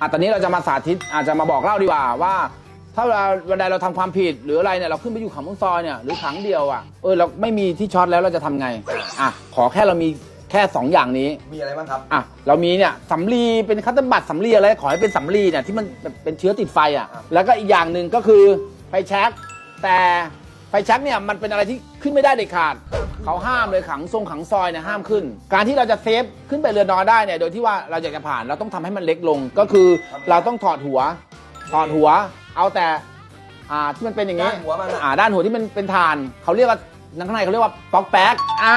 อะตอนนี้เราจะมาสาธิตอาจจะมาบอกเล่าดีกว่าว่า ถ้าเวลาวันใดเราทำความผิดหรืออะไรเนี่ยเราขึ้นไปอยู่ขังบนซอยเนี่ยหรือขังเดียวอะเออเราไม่มีที่ช็อตแล้วเราจะทำไงอะขอแค่เรามีแค่สองอย่างนี้มีอะไรบ้างครับอะเรามีเนี่ยสำลีเป็นคัตเตอร์บัตรสำลีอะไรขอให้เป็นสำลีเนี่ยที่มันแบบเป็นเชื้อติดไฟอะครับแล้วก็อีกอย่างหนึ่งก็คือไฟแช็กแต่ ไฟแช็กเนี่ยมันเป็นอะไรที่ขึ้นไม่ได้เด็ดขาด เขาห้ามเลยขังทรงขังซอยเนี่ยห้ามขึ้น การที่เราจะเซฟขึ้นไปเรือนนอนได้เนี่ยโดยที่ว่าเราอยากจะผ่านเราต้องทำให้มันเล็กลงก็คือเราต้องถอดหัว ถอดหัว เอาแต่อ่าที่มันเป็นอย่างนี้ด้านหัวมันอะ อ่าด้านหัวที่มันเป็นฐาน เขาเรียกว่าข้างในเขาเรียกว่าป๊อกแป๊กอ่า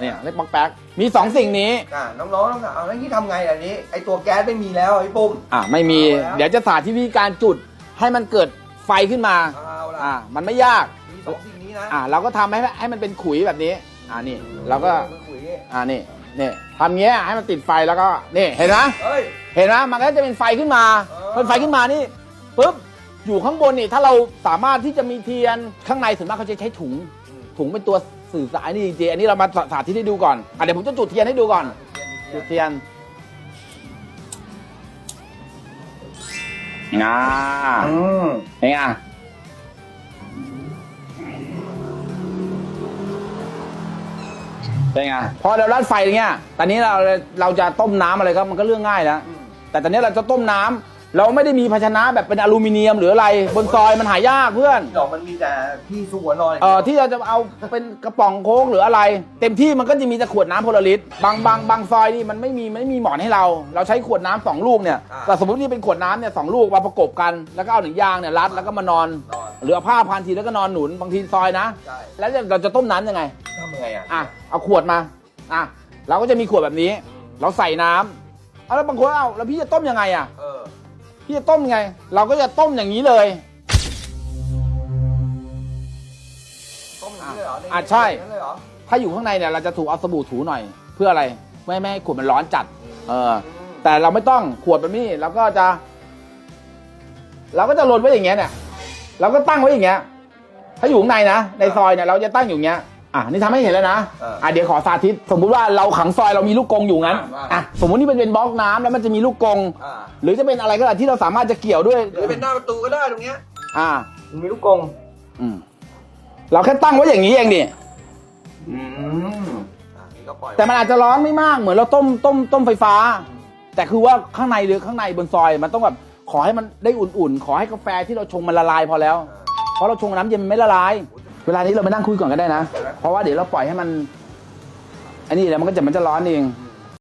เนี่ยเรียกป๊อกแป๊กมีสองสิ่งนี้ อ่าน้องๆต้องถามเอาแล้วนี่ทำไงอันนี้ ไอตัวแก๊สไม่มีแล้วไอ้ปุ้ม อ่าไม่มีเอาแล้ว เดี๋ยวจะสาธิตวิธีการจุดให้มันเกิดไฟขึ้นมา เอาละอ่ามันไม่ยากมี สองสิ่งนี้นะอ่าเราก็ทำให้ให้มันเป็นขุยแบบนี้ อ่านี่เราก็มือขุยนี่อ่านี่นี่ทำเงี้ยให้มันติดไฟแล้วก็นี่เห็นไหมเฮ้ย เห็นไหมมันก็จะเป็นไฟขึ้นมาเออ เป็นไฟขึ้นมานี่ปุ๊บอยู่ข้างบนนี่ถ้าเราสามารถที่จะมีเทียนข้างในส่วนมากเขาจะใช้ถุง ถุงเป็นตัวสื่อสารนี่จริงๆอันนี้เรามาสาธิตให้ดูก่อนอะเดี๋ยวผมจะจุดเทียนให้ดูก่อน จุดเทียนงาอืม เป็นไง เป็นไงพอเรารัดไฟอย่างเงี้ย ตอนนี้เราเราจะต้มน้ำอะไรก็มันก็เรื่องง่ายแล้วแต่ตอนนี้เราจะต้มน้ำเราไม่ได้มีภาชนะแบบเป็นอลูมิเนียมหรืออะไร บนซอยมันหายากเพื่อน ดอกมันมีแต่ที่สุหัวนอนเอ่อที่เราจะเอาเป็นกระป๋องโค้กหรืออะไร เต็มที่มันก็จะมีแต่ขวดน้ำพลลิตรบางบางบางซอยนี่มันไม่มีมันไม่มีหมอนให้เรา เราใช้ขวดน้ำสองลูกเนี่ยแต่สมมตินี่เป็นขวดน้ำเนี่ยสองลูกมาประกบกันแล้วก็เอาหนังยางเนี่ยรัดแล้วก็มานอน นอน หรือเอาผ้าพันทีแล้วก็นอนหนุนบางทีซอยนะ ใช่แล้วเราจะต้มน้ำยังไง ทำยังไงอะ อะเอาขวดมา อะเราก็จะมีขวดแบบนี้ เราใส่น้ำเอาแล้วบางคนเอาแล้วพี่จะต้มยังไงอะ เออ พี่จะต้มยังไง เราก็จะต้มอย่างนี้เลย ต้มอย่างนี้เลยเหรออะใช่ อย่างนั้นเลยเหรอถ้าอยู่ข้างในเนี่ยเราจะถูกเอาสบู่ถูหน่อย เพื่ออะไรไม่ไม่ให้ขวดมันร้อนจัด เออมแต่เราไม่ต้องขวดแบบนี้เราก็จะ เราก็จะลนไว้อย่างเงี้ยเนี่ย เราก็ตั้งไว้อย่างเงี้ย ถ้าอยู่ข้างในนะ ในซอยเนี่ยเราจะตั้งอยู่อย่างเงี้ย อะนี่ทำให้เห็นแล้วนะอะเดี๋ยวขอสาธิต สมมุติว่าเราขังซอยเรามีลูกกรงอยู่งั้นอะสมมุตินี่เป็นเป็นบล็อกน้ำแล้วมันจะมีลูกกรงอ่าหรือจะเป็นอะไรก็ได้ที่เราสามารถจะเกี่ยวด้วย หรือเป็นหน้าประตูก็ได้ตรงเนี้ยอ่า มันมีลูกกงอืม เราแค่ตั้งไว้อย่างนี้เองดิอืมอะนี่ก็ปล่อยแต่มันอาจจะร้อนไม่มากเหมือนเราต้มต้มต้มไฟฟ้า แต่คือว่าข้างในหรือข้างในบนซอยมันต้องแบบ ขอให้มันได้อุ่นๆ ขอให้กาแฟที่เราชงมันละลายพอแล้ว เพราะเราชงน้ำเย็นมันไม่ละลาย เวลานี้เราไปนั่งคุยก่อนก็ได้นะ เพราะว่าเดี๋ยวเราปล่อยให้มัน อันนี้เดี๋ยวมันก็จะมันจะร้อนเอง